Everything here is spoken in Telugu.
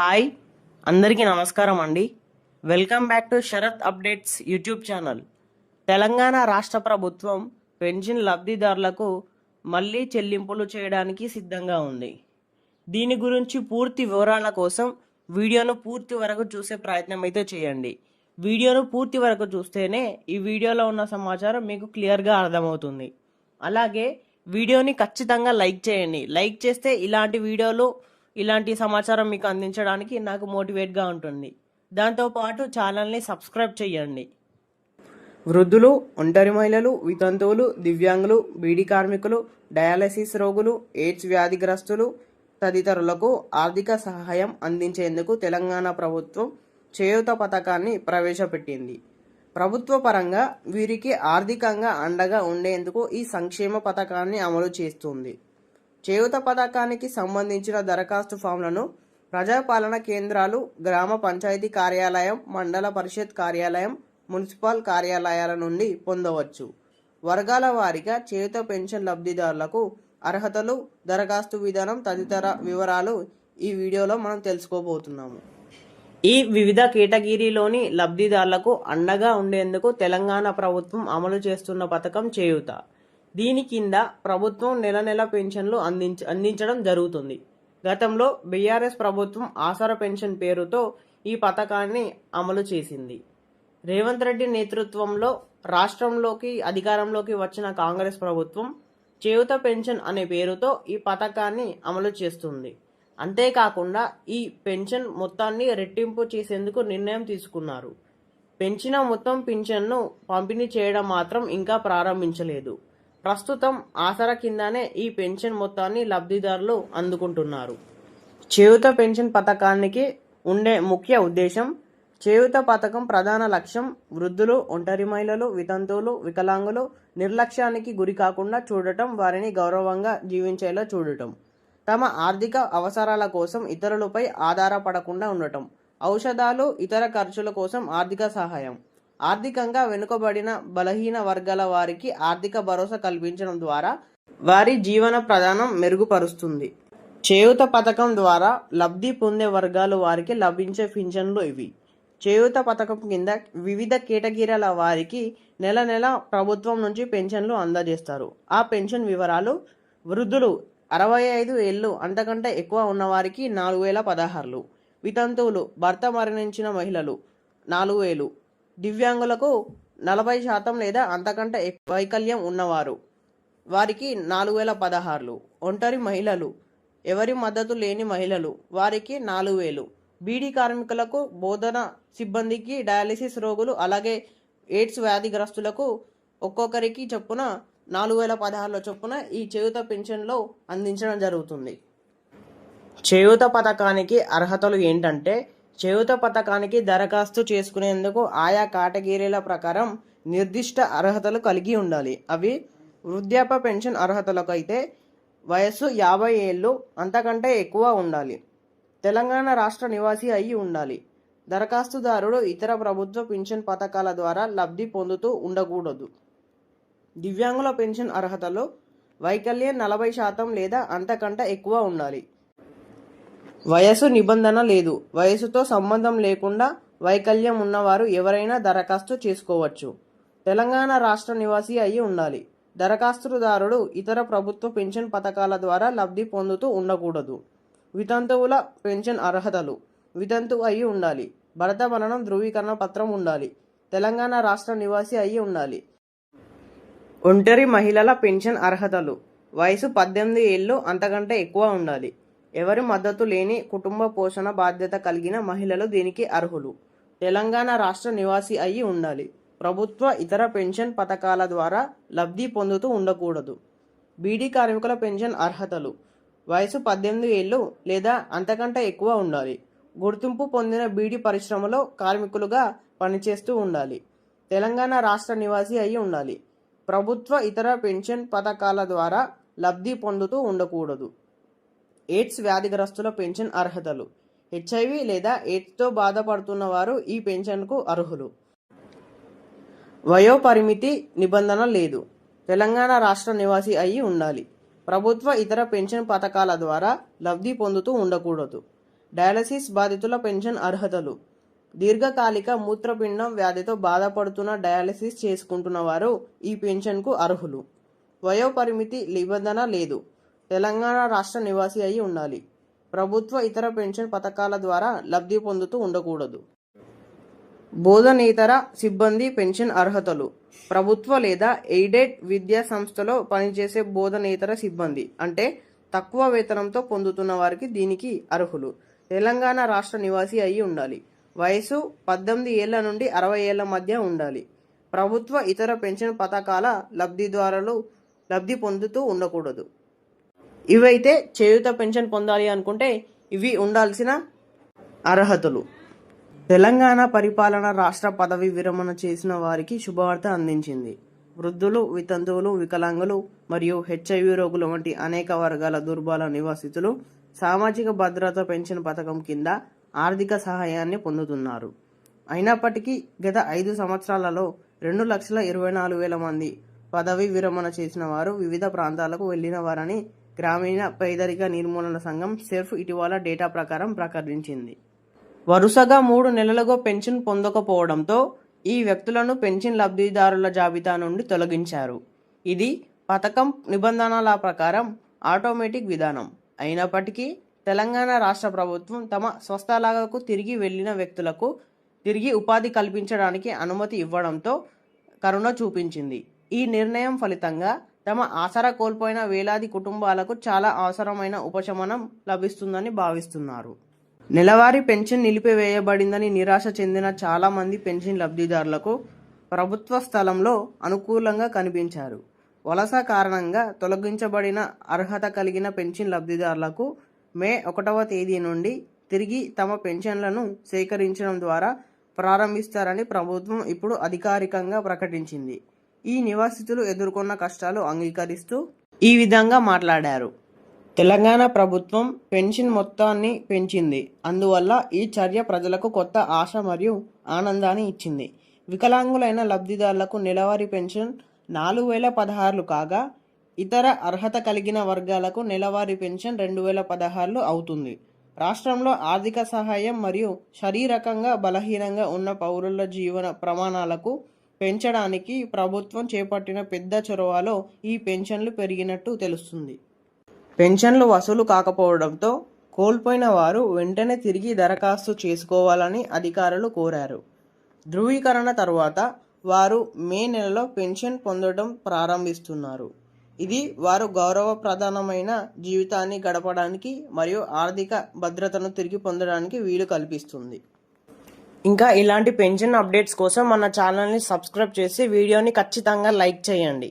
హాయ్ అందరికీ నమస్కారం అండి. Welcome back to Sharath updates YouTube channel. Telangana రాష్ట్ర ప్రభుత్వం పెన్షన్ లబ్ధిదారులకు మళ్ళీ చెల్లింపులు చేయడానికి సిద్ధంగా ఉంది. దీని గురించి పూర్తి వివరాల కోసం వీడియోను పూర్తి వరకు చూసే ప్రయత్నం అయితే చేయండి. వీడియోను పూర్తి వరకు చూస్తేనే ఈ వీడియోలో ఉన్న సమాచారం మీకు క్లియర్గా అర్థమవుతుంది. అలాగే వీడియోని ఖచ్చితంగా లైక్ చేయండి. లైక్ చేస్తే ఇలాంటి వీడియోలు ఇలాంటి సమాచారం మీకు అందించడానికి నాకు మోటివేట్గా ఉంటుంది. దాంతోపాటు ఛానల్ని సబ్స్క్రైబ్ చేయండి వృద్ధులు ఒంటరి మహిళలు వితంతువులు దివ్యాంగులు బీడీ కార్మికులు డయాలసిస్ రోగులు ఎయిడ్స్ వ్యాధిగ్రస్తులు తదితరులకు ఆర్థిక సహాయం అందించేందుకు తెలంగాణ ప్రభుత్వం చేయూత పథకాన్ని ప్రవేశపెట్టింది. ప్రభుత్వ పరంగా వీరికి ఆర్థికంగా అండగా ఉండేందుకు ఈ సంక్షేమ పథకాన్ని అమలు చేస్తుంది. చేయూత పథకానికి సంబంధించిన దరఖాస్తు ఫామ్లను ప్రజాపాలన కేంద్రాలు గ్రామ పంచాయతీ కార్యాలయం మండల పరిషత్ కార్యాలయం మున్సిపల్ కార్యాలయాల నుండి పొందవచ్చు. వర్గాల వారీగా చేయుత పెన్షన్ లబ్ధిదారులకు అర్హతలు దరఖాస్తు విధానం తదితర వివరాలు ఈ వీడియోలో మనం తెలుసుకోబోతున్నాము. ఈ వివిధ కేటగిరీలోని లబ్ధిదారులకు అండగా ఉండేందుకు తెలంగాణ ప్రభుత్వం అమలు చేస్తున్న పథకం చేయూత. దీని కింద ప్రభుత్వం నెల నెల పెన్షన్లు అందించ అందించడం జరుగుతుంది. గతంలో బీఆర్ఎస్ ప్రభుత్వం ఆసరా పెన్షన్ పేరుతో ఈ పథకాన్ని అమలు చేసింది. రేవంత్ రెడ్డి నేతృత్వంలో రాష్ట్రంలోకి అధికారంలోకి వచ్చిన కాంగ్రెస్ ప్రభుత్వం చేయుత పెన్షన్ అనే పేరుతో ఈ పథకాన్ని అమలు చేస్తుంది. అంతేకాకుండా ఈ పెన్షన్ మొత్తాన్ని రెట్టింపు చేసేందుకు నిర్ణయం తీసుకున్నారు. పెంచిన మొత్తం పింఛన్ను పంపిణీ చేయడం మాత్రం ఇంకా ప్రారంభించలేదు. ప్రస్తుతం ఆసరా కిందనే ఈ పెన్షన్ మొత్తాన్ని లబ్ధిదారులు అందుకుంటున్నారు. చేయూత పెన్షన్ పథకానికి ఉండే ముఖ్య ఉద్దేశం చేయూత పథకం ప్రధాన లక్ష్యం వృద్ధులు ఒంటరి మహిళలు వితంతువులు వికలాంగులు నిర్లక్ష్యానికి గురి కాకుండా చూడటం వారిని గౌరవంగా జీవించేలా చూడటం తమ ఆర్థిక అవసరాల కోసం ఇతరులపై ఆధారపడకుండా ఉండటం ఔషధాలు ఇతర ఖర్చుల కోసం ఆర్థిక సహాయం. ఆర్థికంగా వెనుకబడిన బలహీన వర్గాల వారికి ఆర్థిక భరోసా కల్పించడం ద్వారా వారి జీవన ప్రధానం మెరుగుపరుస్తుంది. చేయూత పథకం ద్వారా లబ్ధి పొందే వర్గాలు వారికి లభించే పింఛన్లు ఇవి. చేయూత పథకం కింద వివిధ కేటగిరీల వారికి నెల నెల ప్రభుత్వం నుంచి పెన్షన్లు అందజేస్తారు. ఆ పెన్షన్ వివరాలు వృద్ధులు అరవై ఐదు ఏళ్ళు అంతకంటే ఎక్కువ ఉన్నవారికి నాలుగు వేల పదహారులు. వితంతువులు భర్త మరణించిన మహిళలు నాలుగు వేలు. దివ్యాంగులకు నలభై శాతం లేదా అంతకంటే వైకల్యం ఉన్నవారు. వారికి నాలుగు వేల పదహారులు. ఒంటరి మహిళలు. ఎవరి మద్దతు లేని మహిళలు. వారికి నాలుగు వేలు. బీడీ కార్మికులకు బోధన సిబ్బందికి డయాలసిస్ రోగులు అలాగే ఎయిడ్స్ వ్యాధిగ్రస్తులకు ఒక్కొక్కరికి చొప్పున నాలుగు వేల పదహారుల చొప్పున ఈ చేయుత పెన్షన్లో అందించడం జరుగుతుంది. చేయుత పథకానికి అర్హతలు ఏంటంటే చేయుత పథకానికి దరఖాస్తు చేసుకునేందుకు ఆయా కేటగిరీల ప్రకారం నిర్దిష్ట అర్హతలు కలిగి ఉండాలి. అవి వృద్ధాప్య పెన్షన్ అర్హతలకు అయితే వయస్సు యాభై ఏళ్ళు అంతకంటే ఎక్కువ ఉండాలి. తెలంగాణ రాష్ట్ర నివాసి అయి ఉండాలి. దరఖాస్తుదారుడు ఇతర ప్రభుత్వ పెన్షన్ పథకాల ద్వారా లబ్ధి పొందుతూ ఉండకూడదు. దివ్యాంగుల పెన్షన్ అర్హతలు వైకల్యం నలభై శాతం లేదా అంతకంటే ఎక్కువ ఉండాలి. వయసు నిబంధన లేదు. వయసుతో సంబంధం లేకుండా వైకల్యం ఉన్నవారు ఎవరైనా దరఖాస్తు చేసుకోవచ్చు. తెలంగాణ రాష్ట్ర నివాసి అయి ఉండాలి. దరఖాస్తుదారుడు ఇతర ప్రభుత్వ పెన్షన్ పథకాల ద్వారా లబ్ధి పొందుతూ ఉండకూడదు. వితంతువుల పెన్షన్ అర్హతలు. వితంతు అయి ఉండాలి. భరత మరణం ధృవీకరణ పత్రం ఉండాలి. తెలంగాణ రాష్ట్ర నివాసి అయి ఉండాలి. ఒంటరి మహిళల పెన్షన్ అర్హతలు. వయసు పద్దెనిమిది ఏళ్ళు అంతకంటే ఎక్కువ ఉండాలి. ఎవరి మద్దతు లేని కుటుంబ పోషణ బాధ్యత కలిగిన మహిళలు దీనికి అర్హులు. తెలంగాణ రాష్ట్ర నివాసి అయి ఉండాలి. ప్రభుత్వ ఇతర పెన్షన్ పథకాల ద్వారా లబ్ధి పొందుతూ ఉండకూడదు. బీడీ కార్మికుల పెన్షన్ అర్హతలు. వయసు పద్దెనిమిది ఏళ్ళు లేదా అంతకంటే ఎక్కువ ఉండాలి. గుర్తింపు పొందిన బీడీ పరిశ్రమలో కార్మికులుగా పనిచేస్తూ ఉండాలి. తెలంగాణ రాష్ట్ర నివాసి అయి ఉండాలి. ప్రభుత్వ ఇతర పెన్షన్ పథకాల ద్వారా లబ్ధి పొందుతూ ఉండకూడదు. ఎయిడ్స్ వ్యాధిగ్రస్తుల పెన్షన్ అర్హతలు. హెచ్ఐవి లేదా ఎయిడ్స్తో బాధపడుతున్న వారు ఈ పెన్షన్కు అర్హులు. వయోపరిమితి నిబంధన లేదు. తెలంగాణ రాష్ట్ర నివాసి అయి ఉండాలి. ప్రభుత్వ ఇతర పెన్షన్ పథకాల ద్వారా లబ్ధి పొందుతూ ఉండకూడదు. డయాలసిస్ బాధితుల పెన్షన్ అర్హతలు. దీర్ఘకాలిక మూత్రపిండం వ్యాధితో బాధపడుతున్న డయాలసిస్ చేసుకుంటున్న వారు ఈ పెన్షన్కు అర్హులు. వయోపరిమితి నిబంధన లేదు. తెలంగాణ రాష్ట్ర నివాసి అయి ఉండాలి. ప్రభుత్వ ఇతర పెన్షన్ పథకాల ద్వారా లబ్ధి పొందుతూ ఉండకూడదు. బోధనేతర సిబ్బంది పెన్షన్ అర్హతలు. ప్రభుత్వ లేదా ఎయిడెడ్ విద్యా సంస్థలో పనిచేసే బోధనేతర సిబ్బంది అంటే తక్కువ వేతనంతో పొందుతున్న వారికి దీనికి అర్హులు. తెలంగాణ రాష్ట్ర నివాసి అయి ఉండాలి. వయసు పద్దెనిమిది ఏళ్ళ నుండి అరవై ఏళ్ళ మధ్య ఉండాలి. ప్రభుత్వ ఇతర పెన్షన్ పథకాల లబ్ధిదారులు లబ్ధి పొందుతూ ఉండకూడదు. ఇవైతే చేయుత పెన్షన్ పొందాలి అనుకుంటే ఇవి ఉండాల్సిన అర్హతలు. తెలంగాణ పరిపాలన రాష్ట్ర పదవి విరమణ చేసిన వారికి శుభవార్త అందించింది. వృద్ధులు వితంతువులు వికలాంగులు మరియు హెచ్ఐవి రోగులు వంటి అనేక వర్గాల దుర్బల నివాసితులు సామాజిక భద్రత పెన్షన్ పథకం కింద ఆర్థిక సహాయాన్ని పొందుతున్నారు. అయినప్పటికీ గత ఐదు సంవత్సరాలలో రెండు లక్షల ఇరవై నాలుగు వేల మంది పదవి విరమణ చేసిన వారు వివిధ ప్రాంతాలకు వెళ్ళిన వారని గ్రామీణ పేదరిక నిర్మూలన సంఘం సెర్ఫ్ ఇటీవల డేటా ప్రకారం ప్రకటించింది. వరుసగా మూడు నెలలుగా పెన్షన్ పొందకపోవడంతో ఈ వ్యక్తులను పెన్షన్ లబ్ధిదారుల జాబితా నుండి తొలగించారు. ఇది పథకం నిబంధనల ప్రకారం ఆటోమేటిక్ విధానం. అయినప్పటికీ తెలంగాణ రాష్ట్ర ప్రభుత్వం తమ స్వస్థలాలకు తిరిగి వెళ్ళిన వ్యక్తులకు తిరిగి ఉపాధి కల్పించడానికి అనుమతి ఇవ్వడంతో కరుణ చూపించింది. ఈ నిర్ణయం ఫలితంగా తమ ఆసరా కోల్పోయిన వేలాది కుటుంబాలకు చాలా అవసరమైన ఉపశమనం లభిస్తుందని భావిస్తున్నారు. నెలవారీ పెన్షన్ నిలిపివేయబడిందని నిరాశ చెందిన చాలా మంది పెన్షన్ లబ్ధిదారులకు ప్రభుత్వ స్థలంలో అనుకూలంగా కనిపించారు. వలస కారణంగా తొలగించబడిన అర్హత కలిగిన పెన్షన్ లబ్ధిదారులకు మే ఒకటవ తేదీ నుండి తిరిగి తమ పెన్షన్లను సేకరించడం ద్వారా ప్రారంభిస్తారని ప్రభుత్వం ఇప్పుడు అధికారికంగా ప్రకటించింది. ఈ నివాసితులు ఎదుర్కొన్న కష్టాలు అంగీకరిస్తూ ఈ విధంగా మాట్లాడారు. తెలంగాణ ప్రభుత్వం పెన్షన్ మొత్తాన్ని పెంచింది. అందువల్ల ఈ చర్య ప్రజలకు కొత్త ఆశ మరియు ఆనందాన్ని ఇచ్చింది. వికలాంగులైన లబ్ధిదారులకు నెలవారీ పెన్షన్ నాలుగు వేల పదహారులు కాగా ఇతర అర్హత కలిగిన వర్గాలకు నెలవారీ పెన్షన్ రెండు వేల పదహారులు అవుతుంది. రాష్ట్రంలో ఆర్థిక సహాయం మరియు శారీరకంగా బలహీనంగా ఉన్న పౌరుల జీవన ప్రమాణాలకు పెంచడానికి ప్రభుత్వం చేపట్టిన పెద్ద చొరవలో ఈ పెన్షన్లు పెరిగినట్టు తెలుస్తుంది. పెన్షన్లు వసూలు కాకపోవడంతో కోల్పోయిన వారు వెంటనే తిరిగి దరఖాస్తు చేసుకోవాలని అధికారులు కోరారు. ధృవీకరణ తర్వాత వారు మే నెలలో పెన్షన్ పొందడం ప్రారంభిస్తున్నారు. ఇది వారు గౌరవప్రధానమైన జీవితాన్ని గడపడానికి మరియు ఆర్థిక భద్రతను తిరిగి పొందడానికి వీలు కల్పిస్తుంది. ఇంకా ఇలాంటి పెన్షన్ అప్డేట్స్ కోసం మన ఛానల్ని సబ్స్క్రైబ్ చేసి వీడియోని ఖచ్చితంగా లైక్ చేయండి.